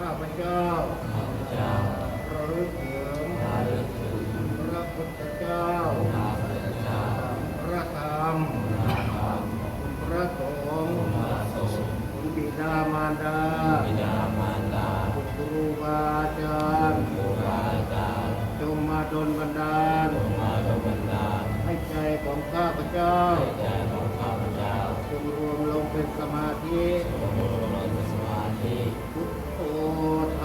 ข้าพเจ้าข้าพเจ้าระลึกถึงระลึกถึงพระพุทธเจ้า พระพุทธเจ้าพระธรรมพระธรรมพระสงฆ์พระสงฆ์คุณบิดามารดาบิดามารดาคุณครูบาอาจารย์ครูบาอาจารย์จงมาดลบันดาลจงมาดลบันดาล ให้ใจของข้าพเจ้าใจของข้าพเจ้าจงรวมลงเป็นสมาธิจงรวมลงเป็นสมาธิพุท โ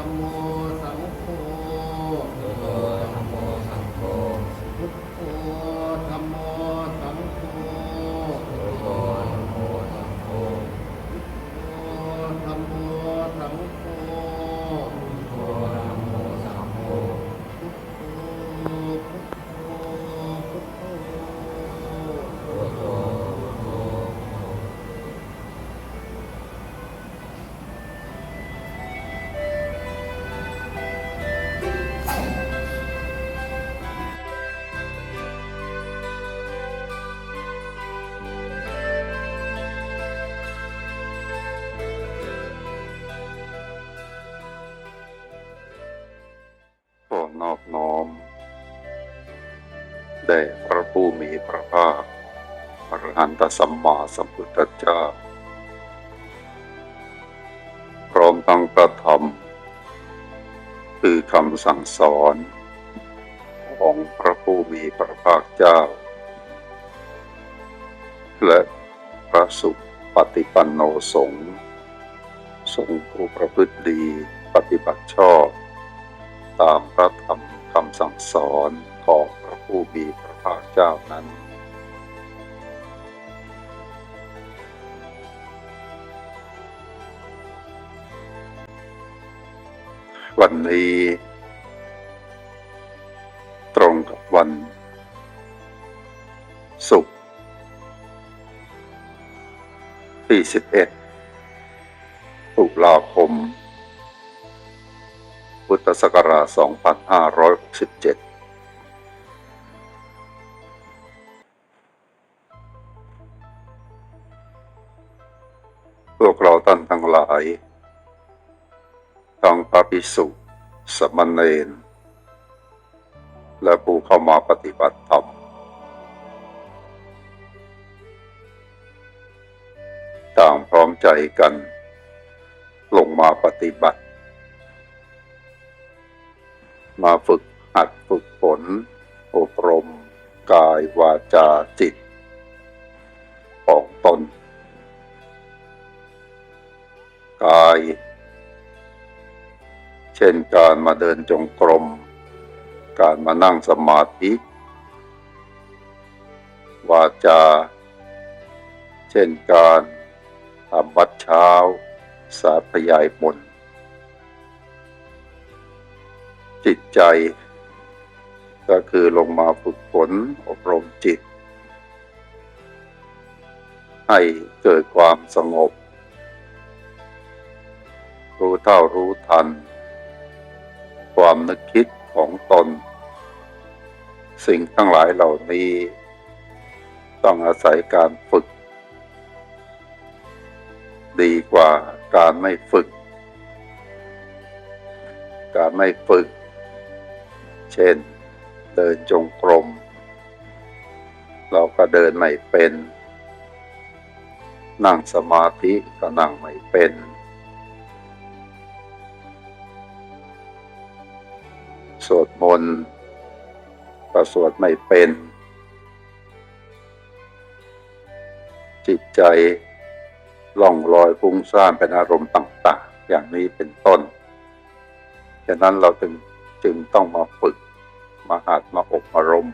ผู้มีพระภาคอรหันตสัมมาสัมพุทธเจ้า พร้อมตั้งประธรรม คือคำสั่งสอนของพระผู้มีพระภาคเจ้า และพระสุปฏิปันโนสงฆ์ทรงผู้ประพฤติดีปฏิบัติชอบ ตามพระธรรมคำสั่งสอนของพระผู้มีพระ ภาคเจ้านั้น วันนี้ ตรงกับวัน ศุกร์ที่11ตุลาคม พุทธศักราช 2567 ภิกษุสามเณรและผู้เข้ามาปฏิบัติธรรมต่างพร้อมใจกัน ลงมาปฏิบัติ มาฝึกหัดฝึกฝน อบรม กายวาจาจิต ของตน กาย ช่นการมาเดินจงกรม การมานั่งสมาธิ วาจา เช่นการทำวัดเช้า สาธยายมนจิตใจ ก็คือลงมาฝึกฝนอบรมจิต ให้เกิดความสงบ รู้เท่ารู้ทัน ความนึกคิดของตน สิ่งทั้งหลายเหล่านี้ ต้องอาศัยการฝึก ดีกว่าการไม่ฝึก การไม่ฝึก เช่น เดินจงกรม เราก็เดินไม่เป็น นั่งสมาธิก็นั่งไม่เป็น วดมนต์ก็สวดไม่เป็น จิตใจล่องลอยฟุ้งซ่านเป็นอารมณ์ต่างๆ อย่างนี้เป็นต้นฉะนั้นเราจึงจึงต้องมาฝึกมาหัดมาอบรม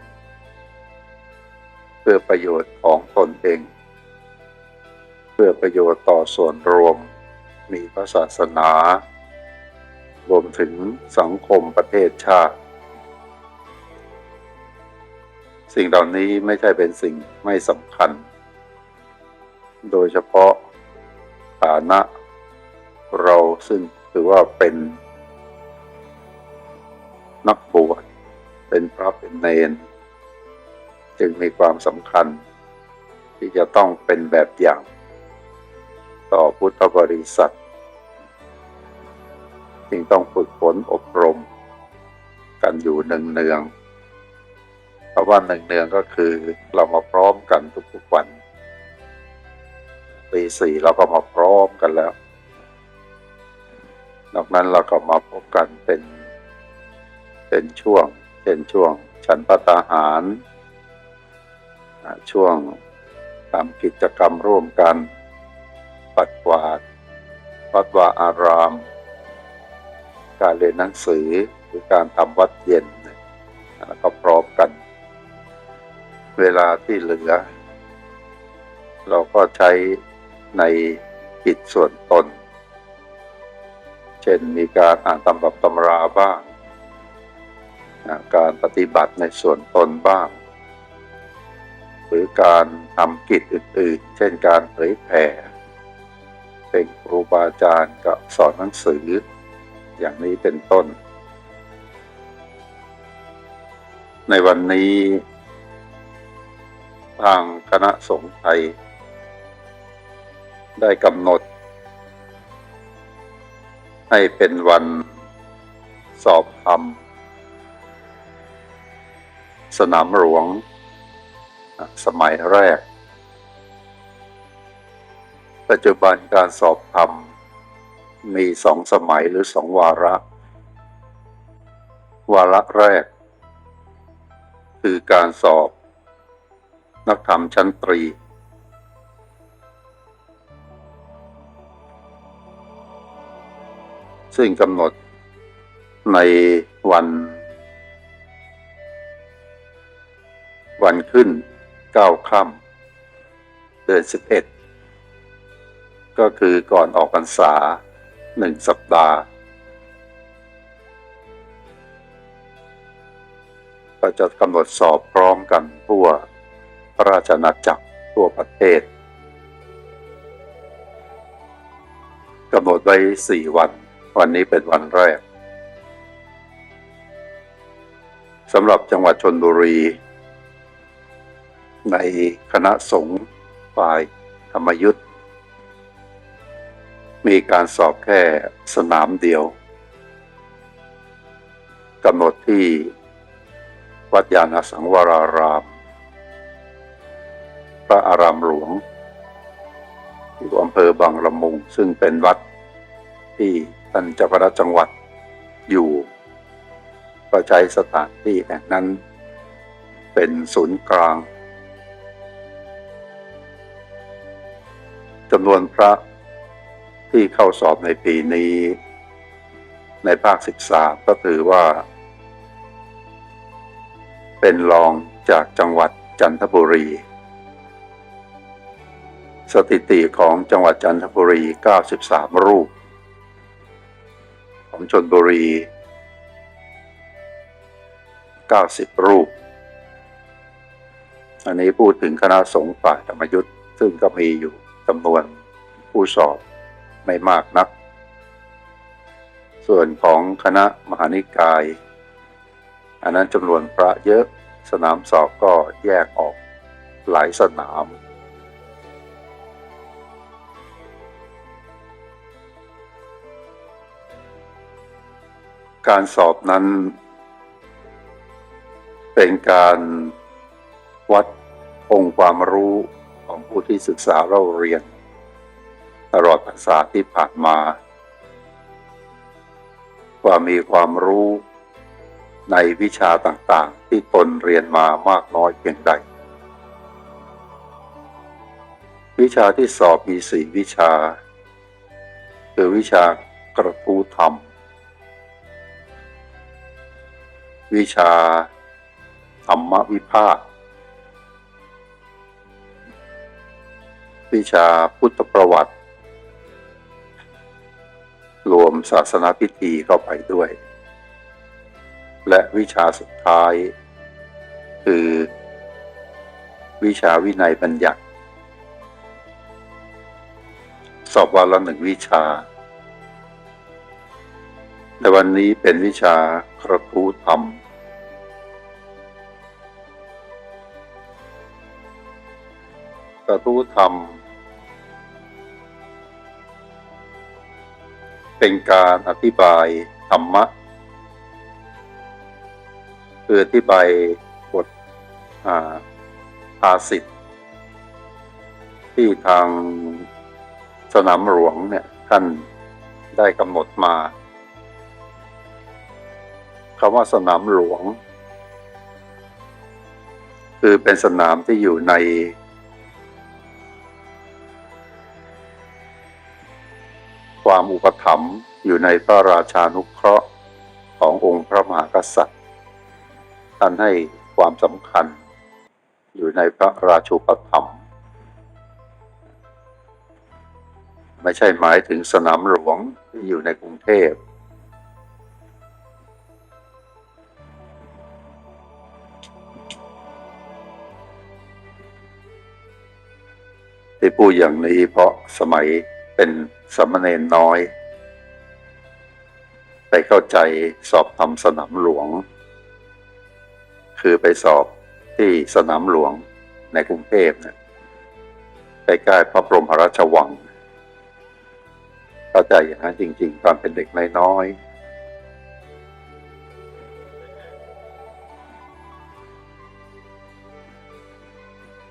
เพื่อประโยชน์ของตนเอง เพื่อประโยชน์ต่อส่วนรวมมีพระศาสนา รวมถึงสังคมประเทศชาติ สิ่งเหล่านี้ไม่ใช่เป็นสิ่งไม่สำคัญ โดยเฉพาะฐานะเราซึ่งถือว่าเป็น นักบวชเป็นพระเป็นเนน จึงมีความสำคัญ ที่จะต้องเป็นแบบอย่าง ต่อพุทธบริษัท จึงต้องฝึกฝนอบรม กันอยู่เนืองเพราะว่าเนืองก็คือเรามาพร้อมกันทุกๆวันปีสี่เราก็มาพร้อมกันแล้ว นอกนั้นเราก็มาพบกันเป็น เป็นช่วงเช่นช่วง ฉันพัตาหาร ช่วงทำกิจกรรมร่วมกัน ปัดกวาดวัดวาอาราม การเรียนหนังสือหรือการทำวัดเย็นแล้วก็พร้อมกัน เวลาที่เหลือ เราก็ใช้ในกิจส่วนตน เช่นมีการอ่านตำรับตำราบ้าง การปฏิบัติในส่วนตนบ้าง หรือการทำกิจอื่น ๆ เช่นการเผยแผ่เป็นครูบาอาจารย์ก็สอนหนังสือ อย่างนี้เป็นต้น ในวันนี้ ทางคณะสงฆ์ไทย ได้กำหนด ให้เป็นวันสอบธรรม สนามหลวง สมัยแรก ปัจจุบันการสอบธรรม มีสองสมัยหรือสองวาระ วาระแรก คือการสอบ นักธรรมชั้นตรี ซึ่งกำหนดในวัน วันขึ้นเก้าค่ำเดือนสิบเอ็ดก็คือก่อนออกพรรษา หนึ่งสัปดาห์ก็จะกำหนดสอบพร้อมกันทั่วพระราชอาจักรทั่วประเทศกำหนดไว้สี่วัน วันนี้เป็นวันแรกสำหรับจังหวัดชนบุรี ในคณะสงฆ์ฝ่ายธรรมยุทธ มีการสอบแค่สนามเดียวกำหนดที่วัดยาณสังวราราม พระอารามหลวง อยู่อำเภอบางละมุง ซึ่งเป็นวัดที่ท่านเจ้าคณะจังหวัดอยู่ก็ใช้สถานที่แห่งนั้นเป็นศูนย์กลางจำนวนพระ ที่เข้าสอบในปีนี้ ในภาคศึกษาก็ถือว่า เป็นรองจากจังหวัดจันทบุรี สถิติของจังหวัดจันทบุรี 93 รูป ของชนบุรี 90 รูป อันนี้พูดถึงคณะสงฆ์ฝ่ายธรรมยุทธ์ซึ่งก็มีอยู่จำนวนผู้สอบ ไม่มากนัก ส่วนของคณะมหานิกาย อันนั้นจำนวนพระเยอะสนามสอบก็แยกออกหลายสนาม การสอบนั้น เป็นการวัดองค์ความรู้ของผู้ที่ศึกษาเราเรียน ลอดภาษาที่ผ่านมา ว่ามีความรู้ในวิชาต่างๆ ที่ตนเรียนมามากน้อยเพียงใด วิชาที่สอบมีสี่วิชา คือวิชากระทู้ธรรม วิชาธรรมวิภาค วิชาพุทธประวัติ รวมศาสนาพิธีเข้าไปด้วย และวิชาสุดท้าย คือ วิชาวินัยบัญญัติ สอบวันละหนึ่งวิชา ในวันนี้เป็นวิชากระทูธรรม กระทู้ธรรม เป็นการอธิบายธรรมะคืออธิบายบทอาภาสิทธิ์ที่ทางสนามหลวงเนี่ยท่านได้กำหนดมาคำว่าสนามหลวง คือเป็นสนามที่อยู่ใน ความอุปถัมภ์อยู่ในพระราชานุเคราะห์ขององค์พระมหากษัตริย์ท่านให้ความสำคัญอยู่ในพระราชูปถัมภ์ไม่ใช่หมายถึงสนามหลวงที่อยู่ในกรุงเทพ ที่พูดอย่างนี้เพราะสมัยเป็น สามเณรน้อย ไปเข้าใจสอบทำสนามหลวง คือไปสอบที่สนามหลวงในกรุงเทพเนี่ยใกล้ๆพระบรมราชวัง เข้าใจอย่างนั้นจริง ๆ ตอนเป็นเด็กน้อยๆ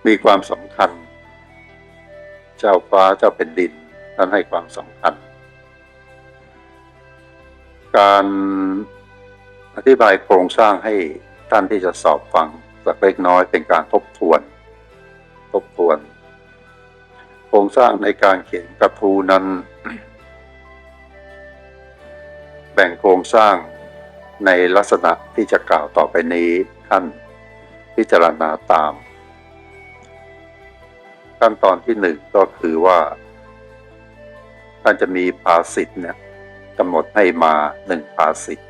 มีความสำคัญ เจ้าฟ้าเจ้าเป็นดิน ท่านให้ความสำคัญ การอธิบายโครงสร้างให้ท่านที่จะสอบฟังสักเล็กน้อยเป็นการทบทวน ทบทวน โครงสร้างในการเขียนกระทูนั้น แบ่งโครงสร้างในลักษณะที่จะกล่าวต่อไปนี้ท่านพิจารณาตาม ขั้นตอนที่หนึ่งก็คือว่า ท่านจะมีภาสิทธ์เนี่ยกำหนดให้มาหนึ่งภาสิทธ์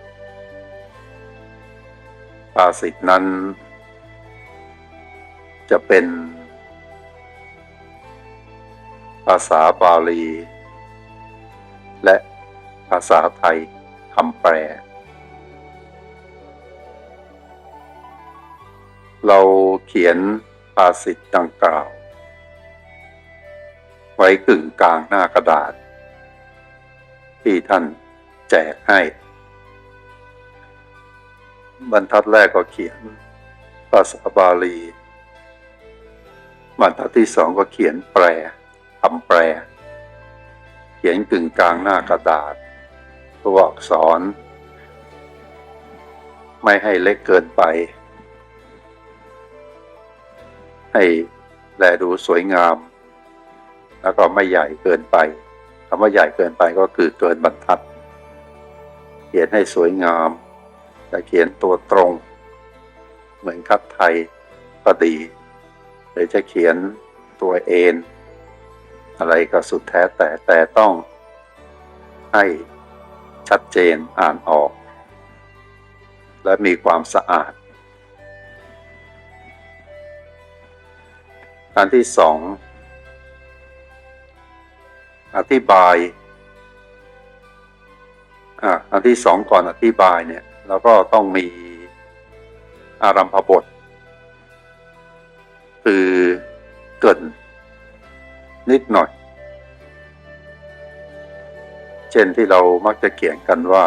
ภาสิทธ์นั้น จะเป็น ภาษาบาลี และภาษาไทยคำแปล เราเขียนภาษิตดังกล่าว ไว้กึ่งกลางหน้ากระดาษ ที่ท่านแจกให้ บรรทัดแรกก็เขียนภาษาบาลี บรรทัดที่สองก็เขียนแปลคำแปล เขียนกึ่งกลางหน้ากระดาษตัวอักษร ไม่ให้เล็กเกินไป ให้แลดูสวยงาม แล้วก็ไม่ใหญ่เกินไป คำว่าใหญ่เกินไปก็คือเกินบรรทัด เขียนให้สวยงามแต่เขียนตัวตรง เหมือนคัดไทยก็ดี หรือจะเขียนตัวเอ็นอะไรก็สุดแท้แต่แต่ต้องให้ชัดเจนอ่านออก และมีความสะอาด อันที่สอง อธิบายอ่าอันที่สองก่อนอธิบายเนี่ยเราก็ต้องมีอารัมพบท คือเกินนิดหน่อย เช่นที่เรามักจะเขียนกันว่า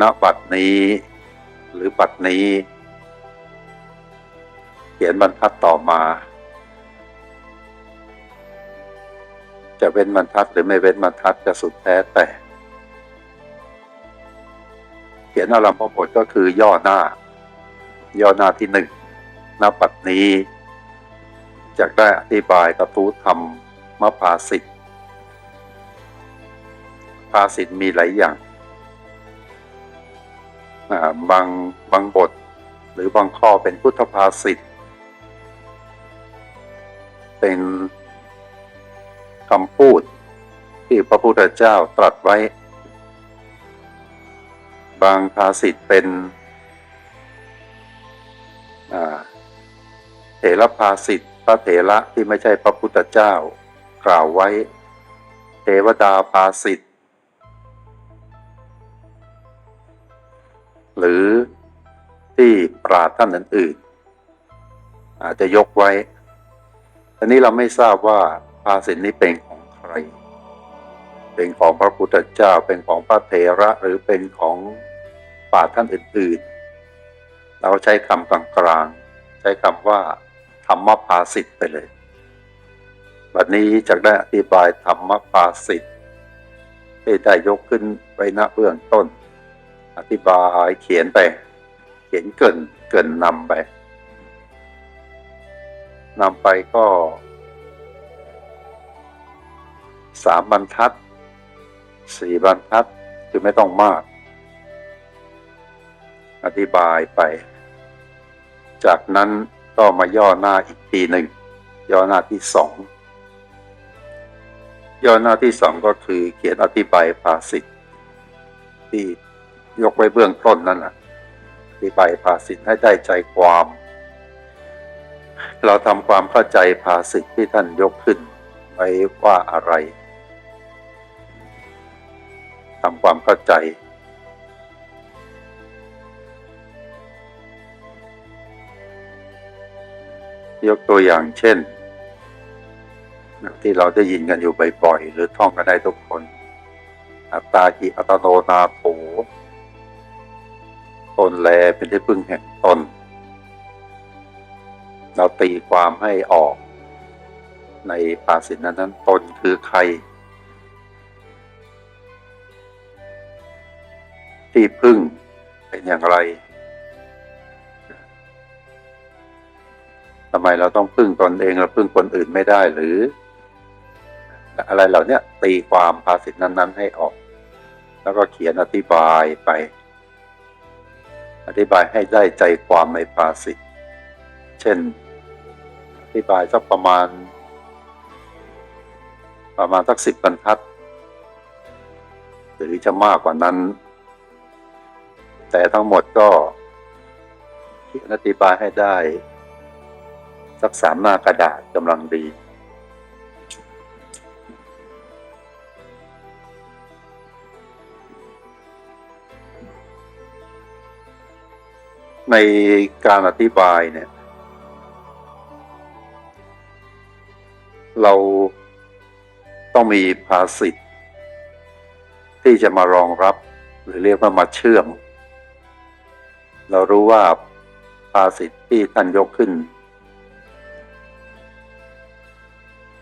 ณบัดนี้หรือบัดนี้ เขียนบรรทัดต่อมา จะเว้นบรรทัดหรือไม่เว้นบรรทัดจะสุดแท้แต่ เขียนอารัมพบทก็คือย่อหน้า ย่อหน้าที่หนึ่งณบัดนี้จากได้อธิบายกระทู้ธรรมมภาสิทธิ์ภาสิทธิ์มีหลายอย่างาบางบางบท หรือบางข้อเป็นพุทธภาษิต เป็นำพูด ที่พระพุทธเจ้าตรัสไว้ บางภาษิตเป็นเถรภาษิตพระเถระที่ไม่ใช่พระพุทธเจ้ากล่าวไว้ เทวดาภาษิตหรือที่ปราท่านอื่นๆอาจจะยกไว้ อันนี้เราไม่ทราบว่า ภาษิตนี้เป็นของใคร เป็นของพระพุทธเจ้า เป็นของพระเถระหรือเป็นของป่าท่านอื่นๆ เราใช้คำกลางๆ ใช้คำว่าธรรมภาสิทธ์ไปเลยวันนี้จะได้อธิบายธรรมภาสิทธ์ที่ได้ยกขึ้นไว้ณเบื้องต้น อธิบายเขียนไป เขียนเกินเกินนำไปนำไปก็ สามบรรทัดสี่บรรทัดคือไม่ต้องมาก อธิบายไป จากนั้นก็มาย่อหน้าอีกทีหนึ่ง ย่อหน้าที่สองย่อหน้าที่สองก็คือเขียนอธิบายภาษิตที่ยกไว้เบื้องต้นนั่นแหละอธิบายภาษิตให้ได้ใจความ เราทำความเข้าใจภาษิตที่ท่านยกขึ้นไว้ว่าอะไร ทำความเข้าใจ ยกตัวอย่างเช่น ที่เราได้ยินกันอยู่บ่อยๆ หรือท่องกันได้ทุกคน อัตตาหิอัตโนนาโถตนแลเป็นที่พึ่งแห่งตน เราตีความให้ออกในภาษิตนั้นนั้นตนคือใคร ที่พึ่งเป็นอย่างไรทำไมเราต้องพึ่งตนเองเราพึ่งคนอื่นไม่ได้หรือ อะไรเหล่านี้ตีความภาษิตนั้น ๆ ให้ออก แล้วก็เขียนอธิบายไป อธิบายให้ได้ใจความในภาษิตเช่น อธิบายสักประมาณ ประมาณสักสิบบรรทัด หรือจะมากกว่านั้น แต่ทั้งหมดก็เขียนอธิบายให้ได้ สักสามหน้ากระดาษกำลังดี ในการอธิบายเนี่ย เราต้องมีภาษิตที่จะมารองรับ หรือเรียกว่ามาเชื่อม เรารู้ว่าภาษิตที่ท่านยกขึ้น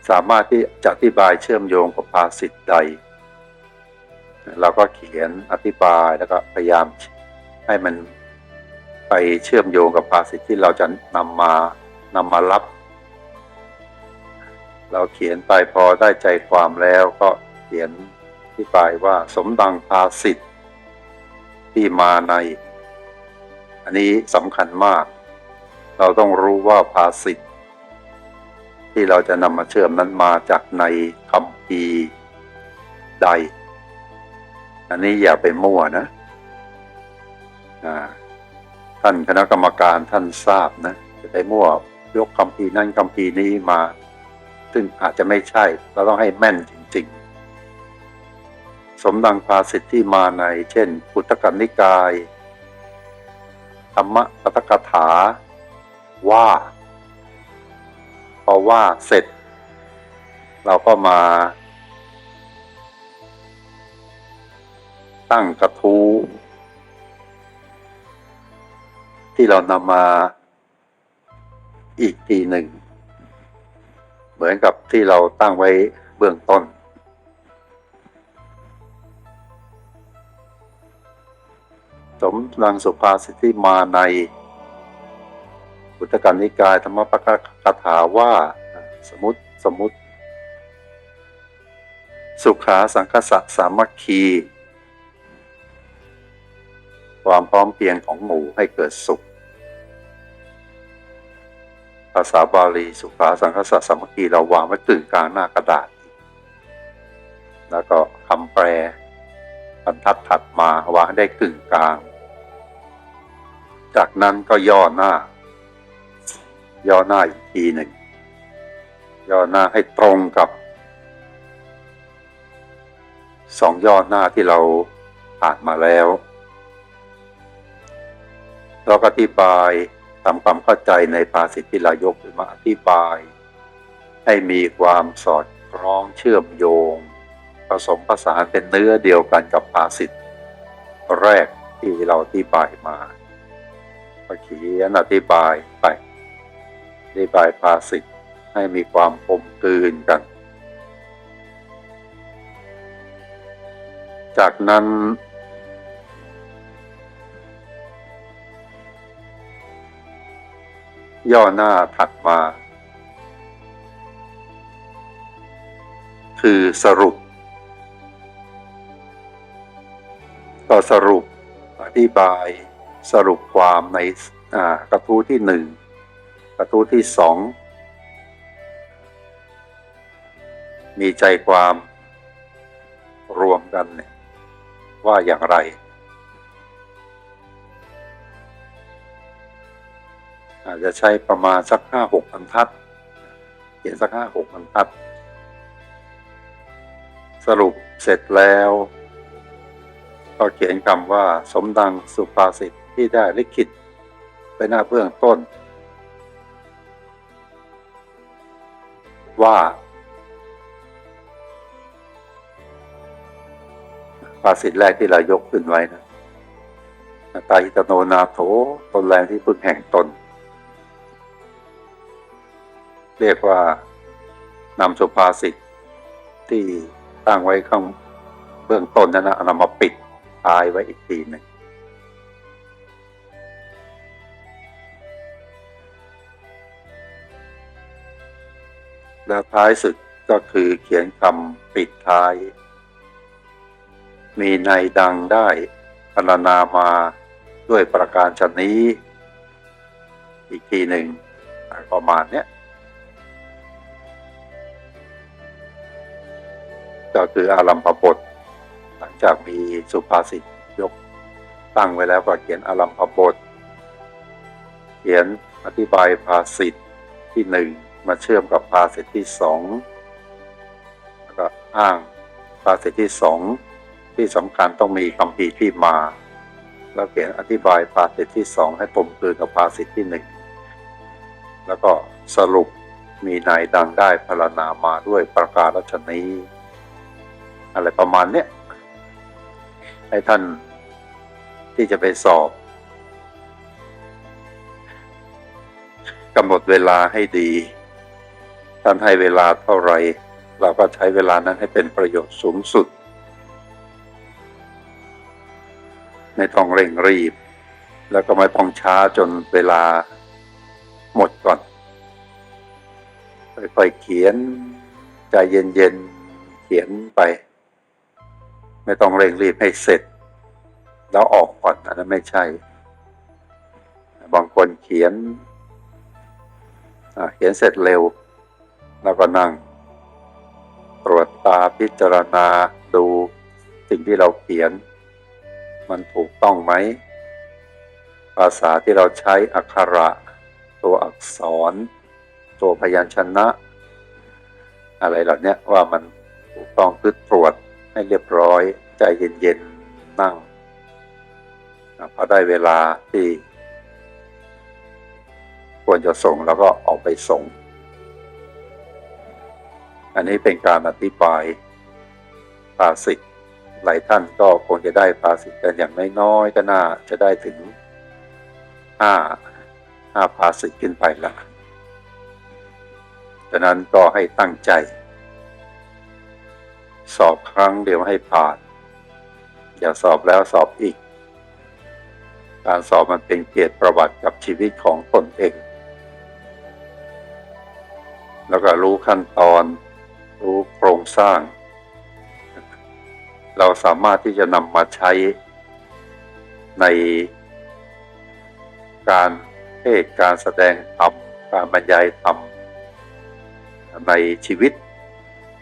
สามารถที่จะอธิบายเชื่อมโยงกับภาษิตใด เราก็เขียนอธิบายแล้วก็พยายามให้มันไปเชื่อมโยงกับภาษิตที่เราจะนำมานำมารับ เราเขียนไปพอได้ใจความแล้วก็เขียนอธิบายว่าสมดังภาษิตที่มาใน อันนี้สำคัญมาก เราต้องรู้ว่าภาษิตที่เราจะนำมาเชื่อมนั้นมาจากในคำพีใด อันนี้อย่าไปมั่วนะท่านคณะกรรมการท่านทราบนะจะไปมั่วยกคำพีนั้นคำพีนี้มา ซึ่งอาจจะไม่ใช่ เราต้องให้แม่นจริง ๆ สมดังภาษิตที่มาในเช่น พุทธกนิกาย ธรรมปตกถา ว่า พอว่าเสร็จ เราก็มา ตั้งกระทู้ที่เรานำมาอีกทีหนึ่ง เหมือนกับที่เราตั้งไว้เบื้องต้น สมดังสุภาษิตที่มาในพุทธกานิกายธรรมปกคาถาว่าสมมติสมมติ สุขาสังคสะสามัคคี ความพร้อมเพียงของหมู่ให้เกิดสุข ภาษาบาลีสุขาสังคสะสามัคคีเราวางไว้กึ่งกลางหน้ากระดาษ แล้วก็คำแปลบรรทัดถัดมาวางได้กึ่งกลาง จากนั้นก็ย่อหน้า ย่อหน้าอีกทีหนึ่ง ย่อหน้าให้ตรงกับสองย่อหน้าที่เราผ่านมาแล้ว เราก็อธิบายทำความเข้าใจในภาษิตที่เรายกขึ้นมาอธิบาย ให้มีความสอดคล้องเชื่อมโยงไปสมผสานเป็นเนื้อเดียวกันกับภาษิตแรกที่เราอธิบายมา ก็เขียนอธิบายไป อธิบายภาษิตให้มีความกลมกลืนกัน จากนั้น ย่อหน้าถัดมา คือสรุป ก็สรุปอธิบาย สรุปความในกระทู้ที่หนึ่งกระทู้ที่สองมีใจความรวมกันเนี่ยว่าอย่างไร อาจจะใช้ประมาณสักห้าหกบรรทัด เขียนสักห้าหกบรรทัด สรุปเสร็จแล้ว ก็เขียนคำว่าสมดังสุภาษิต ที่ได้ลิขิตไปหน้าเบื้องต้น ว่า ภาษิตแรกที่เรายกขึ้นไว้นะตาหิตโนนาโถตนแรงที่พึ่งแห่งตน เรียกว่านำสุภาษิตที่ตั้งไว้ข้างเบื้องต้นนั้นนะเอานำมาปิดท้ายไว้อีกทีหนึ่ง แล้วท้ายสุดก็คือเขียนคำปิดท้าย มีในดังได้พรรณนามาด้วยประการชนนี้ อีกทีหนึ่งประมาณเนี้ยก็คืออารัมพบท หลังจากมีสุภาษิตยกตั้งไว้แล้วก็เขียนอารัมพบท เขียนอธิบายภาษิตที่หนึ่ง มาเชื่อมกับภาษิตที่สองแล้วก็อ้างภาษิตที่สองที่สำคัญต้องมีคำพีที่มา แล้วเขียนอธิบายภาษิตที่สองให้กลมกลืนกับภาษิตที่หนึ่งแล้วก็สรุปมีนายดังได้พรรณนามาด้วยประการรัชนีอะไรประมาณเนี้ยให้ท่านที่จะไปสอบกำหนดเวลาให้ดี ท่านให้เวลาเท่าไหร่เราก็ใช้เวลานั้นให้เป็นประโยชน์สูงสุด ไม่ต้องเร่งรีบ แล้วก็ไม่ต้องช้าจนเวลาหมดก่อนค่อยๆเขียนใจเย็นๆเขียนไป ไม่ต้องเร่งรีบให้เสร็จ แล้วออกก่อนอันนั้นไม่ใช่ บางคนเขียนเขียนเสร็จเร็ว แล้วก็นั่ง ตรวจตาพิจารณาดูสิ่งที่เราเขียน มันถูกต้องไหม ภาษาที่เราใช้อักขระ ตัวอักษร ตัวพยัญชนะ อะไรเหล่านี้ว่ามันถูกต้องคือตรวจให้เรียบร้อยใจเย็นๆนั่งพอได้เวลาที่ควรจะส่งแล้วก็ออกไปส่ง อันนี้เป็นการอธิบายภาษิตหลายท่านก็คงจะได้ภาษิตกันอย่างน้อยๆก็น่าจะได้ถึงห้าห้าภาษิตขึ้นไปละดังนั้นก็ให้ตั้งใจ สอบครั้งเดียวให้ผ่าน อย่าสอบแล้วสอบอีก การสอบมันเป็นเกียรติประวัติกับชีวิตของตนเอง แล้วก็รู้ขั้นตอน รู้โครงสร้าง เราสามารถที่จะนำมาใช้ในการเทศการแสดงธรรมการบรรยายธรรมในชีวิต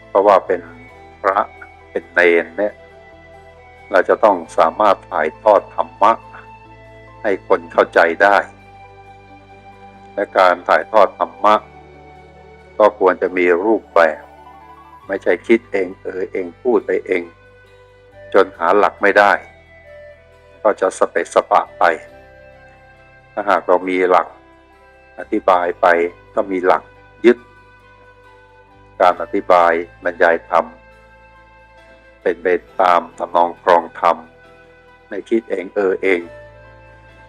เพราะว่าเป็นพระเป็นเนนเนี่ยเราจะต้องสามารถถ่ายทอดธรรมะ ให้คนเข้าใจได้ และการถ่ายทอดธรรมะ ก็ควรจะมีรูปแบบ ไม่ใช่คิดเองเออเองพูดไปเอง จนหาหลักไม่ได้ ก็จะสเปะสปะไป ถ้าหากเรามีหลักอธิบายไปก็มีหลักยึด การอธิบายบรรยายธรรม เป็นไปตามทำนองครองธรรมไม่คิดเองเออเอง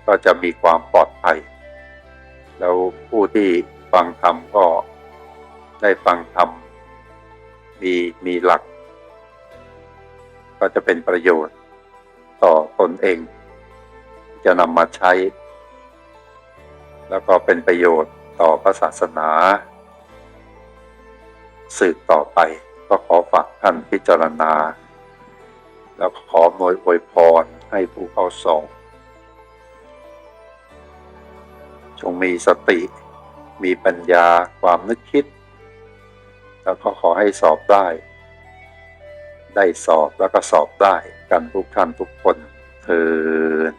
ก็จะมีความปลอดภัย แล้วผู้ที่ฟังธรรมก็ได้ฟังธรรม มีมีหลัก ก็จะเป็นประโยชน์ต่อตนเอง จะนำมาใช้ แล้วก็เป็นประโยชน์ต่อพระศาสนา สืบต่อไปก็ขอฝากท่านพิจารณา แล้วขอหน่วยอวยพรให้ผู้เข้าสอบจงมีสติ มีปัญญาความนึกคิด แล้วก็ขอให้สอบได้ ได้สอบแล้วก็สอบได้กันทุกท่านทุกคนเทอญ